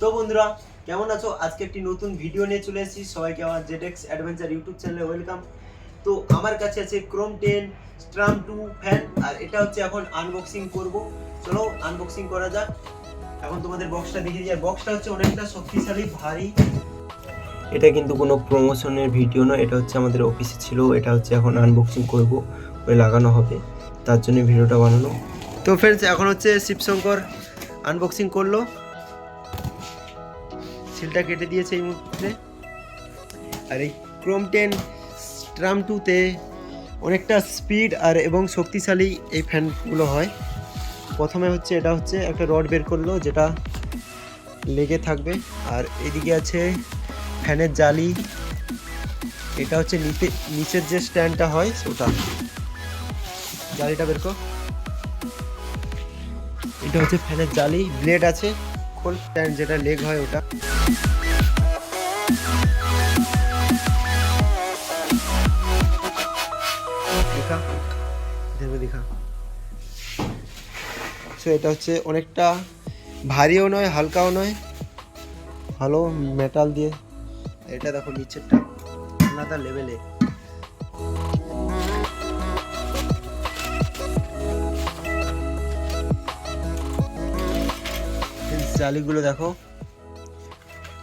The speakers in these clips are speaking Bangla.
তো বন্ধুরা, কেমন আছো? আজকে একটি নতুন ভিডিও নিয়ে চলে এসেছি। সবাইকে আমার জেডেক্স অ্যাডভেঞ্চার ইউটিউব চ্যানেলে ওয়েলকাম তো আমার কাছে আছে Crompton storm two fan আর এটা হচ্ছে এখন আনবক্সিং করব। চলো আনবক্সিং করা যাক। এখন তোমাদের বক্সটা দেখিয়ে আর বক্সটা হচ্ছে অনেকটা শক্তিশালী, ভারী। এটা কিন্তু কোনো প্রমোশনের ভিডিও নয়। এটা হচ্ছে আমাদের অফিসে ছিল। এটা হচ্ছে এখন আনবক্সিং করব। ওই লাগানো হবে। তার জন্য ভিডিওটা বানানো। তো ফ্রেন্ডস এখন হচ্ছে শিবশঙ্কর আনবক্সিং করল। সিলটা কেটে দিয়েছে এই মুহূর্তে। আর এই ক্রোম টেন স্ট্রাম টুতে অনেকটা স্পিড আর এবং শক্তিশালী এই ফ্যানগুলো হয়। প্রথমে হচ্ছে এটা হচ্ছে একটা রড বের করল, যেটা লেগে থাকবে। আর এদিকে আছে ফ্যানের জালি। এটা হচ্ছে নিচে, নিচের যে স্ট্যান্ডটা হয় ওটা। জালিটা বের কর। এটা হচ্ছে ফ্যানের জালি, ব্লেড আছে। খোল যেটা লেগ হয় ওটা। দেখা এটা হচ্ছে অনেকটা ভারীও নয়, হালকাও নয়। ভালো মেটাল দিয়ে। এটা দেখো নিচেরটা, আলাদা লেভেলে জালিগুলো দেখো।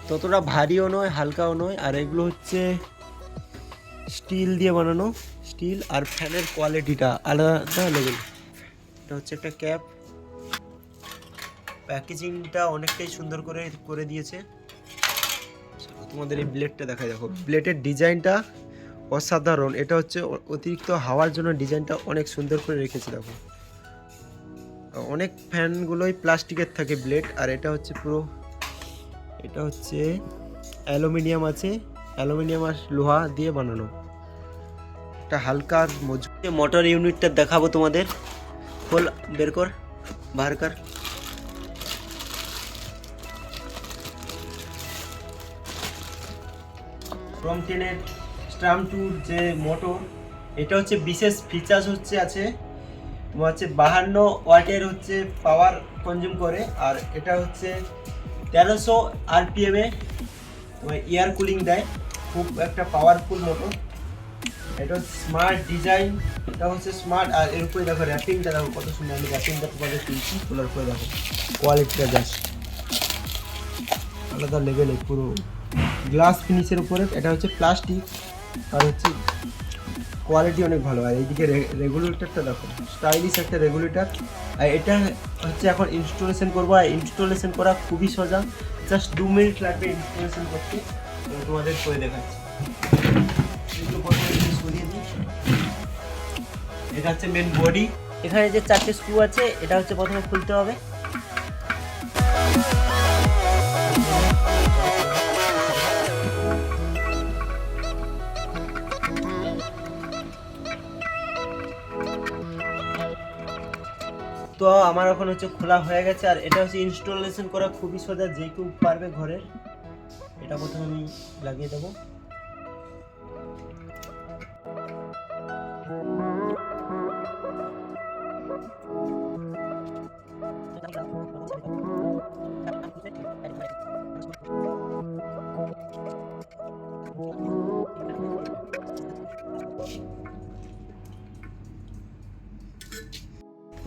ততটা ভারীও নয়, হালকাও নয়, আর এগুলো হচ্ছে স্টিল দিয়ে বানানো। স্টিল আর ফ্যানের কোয়ালিটিটা আলাদা লেভেল এটা হচ্ছে একটা ক্যাপ। প্যাকেজিংটা অনেকটাই সুন্দর করে করে দিয়েছে। তোমাদের এই ব্লেডটা দেখা দেখো। ব্লেডের ডিজাইনটা অসাধারণ। এটা হচ্ছে অতিরিক্ত হাওয়ার জন্য ডিজাইনটা অনেক সুন্দর করে রেখেছে, দেখো। অনেক ফ্যানগুলোই প্লাস্টিকের থাকে ব্লেড, আর এটা হচ্ছে পুরো, এটা হচ্ছে অ্যালুমিনিয়াম আছে, অ্যালুমিনিয়াম আর লোহা দিয়ে বানানো। এটা হালকা মজবুত মোটর ইউনিটটা দেখাবো তোমাদের। খোল, বের কর, বার কর। ক্রোম টেনের স্ট্রাম টুর যে মোটর এটা হচ্ছে বিশেষ ফিচার্স হচ্ছে আছে হচ্ছে বাহান্ন ওয়াটের হচ্ছে পাওয়ার কনজিউম করে, আর এটা হচ্ছে তেরোশো আরপিএমে তোমার এয়ার কুলিং দেয়। খুব একটা পাওয়ারফুল মোটর এটা স্মার্ট ডিজাইন এটা হচ্ছে স্মার্ট আর এর উপরে দেখো র্যাপিংটা দেখো কত সুন্দর। আমি র্যাপিংটা তোমাদের তুলছি তোলার পরে দেখো। কোয়ালিটিটা জাস্ট আলাদা লেভেলে পুরো গ্লাস ফিনিশের উপরে। এটা হচ্ছে প্লাস্টিক আর হচ্ছে কোয়ালিটি অনেক ভালো। আর এইদিকে রেগুলেটরটা দেখো স্টাইলিশ একটা রেগুলেটর আর এটা হচ্ছে এখন ইনস্টলেশন করব। আর ইনস্টলেশন করা খুবই সোজা। জাস্ট দু মিনিট লাগবে ইনস্টলেশন করতে। তোমাদের করে দেখাচ্ছি। এটা হচ্ছে মেন বডি এখানে যে চারটে স্ক্রু আছে, এটা হচ্ছে প্রথমে খুলতে হবে। তো আমার এখন হচ্ছে খোলা হয়ে গেছে, আর এটা হচ্ছে ইনস্টলেশন করা খুবই সোজা, যে কেউ পারবে ঘরের। এটা প্রথমে আমি লাগিয়ে দেবো।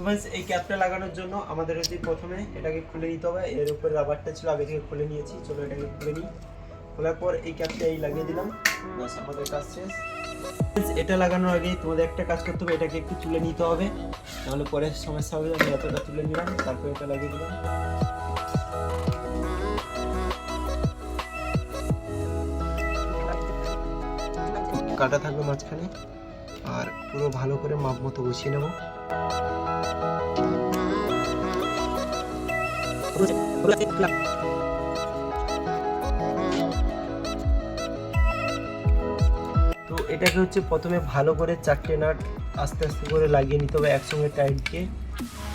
তো এই ক্যাপটা লাগানোর জন্য আমাদের হচ্ছে প্রথমে এটাকে খুলে নিতে হবে। এর উপরে রাবারটা ছিল, আগে থেকে খুলে নিয়েছি। চলো এটাকে খুলে নিই। খোলার পর এই ক্যাপটা এই লাগিয়ে দিলাম। ব্যাস, আমাদের কাজ শেষ। এটা লাগানোর আগে তোমাদের একটা কাজ করতে হবে, এটাকে একটু তুলে নিতে হবে। নাহলে পরে সমস্যা হবে আমি এতটা তুলে নিলাম, তারপর এটা লাগিয়ে দিলাম। কাটা থাকবে মাঝখানে। আর পুরো ভালো করে মাপ মতো বসিয়ে নেব। তো এটাকে হচ্ছে প্রথমে ভালো করে চারটে নাট আস্তে আস্তে করে লাগিয়ে নিতে হবে একসঙ্গে টাইট দিয়ে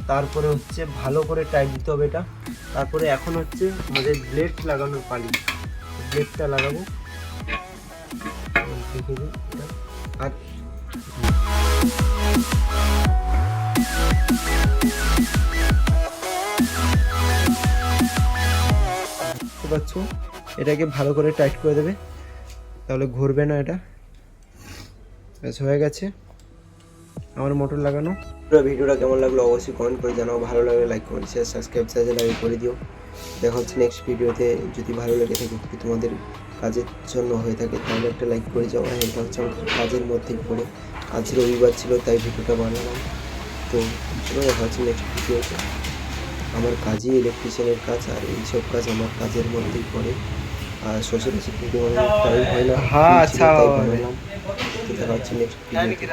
তারপরে হচ্ছে ভালো করে টাইট দিতে হবে এটা। তারপরে এখন হচ্ছে আমাদের ব্লেড লাগানোর পালি। ব্লেডটা লাগাবো। আর পাচ্ছ? এটাকে ভালো করে টাইট করে দেবে। তাহলে ঘুরবে না এটা। ব্যাস, হয়ে গেছে। আমার মোটর লাগানো। পুরো ভিডিওটা কেমন লাগল অবশ্যই কমেন্ট করে জানাও। ভালো লাগলে লাইক কমেন্ট শেয়ার সাবস্ক্রাইব চাইলে লাইক করে দিও। দেখা হচ্ছে নেক্সট ভিডিওতে যদি ভালো লেগে থাকে যদি তোমাদের কাজের জন্য হয়ে থাকে তাহলে একটা লাইক করে যাও। আর এটা হচ্ছে আমাদের কাজের মধ্যেই পড়ে। আজ রবিবার ছিল তাই ভিডিওটা বানালাম। তো চলো দেখা হচ্ছে নেক্সট ভিডিওতে আমার কাজই ইলেকট্রিশিয়ানের কাজ আর এইসব কাজ আমার কাজের মধ্যেই পড়ে। আর সচরাচর ভিডিও বানানোর টাইম হয় না। হ্যাঁ, আচ্ছা, বানালাম। তো দেখা হচ্ছে নেক্সট ভিডিওতে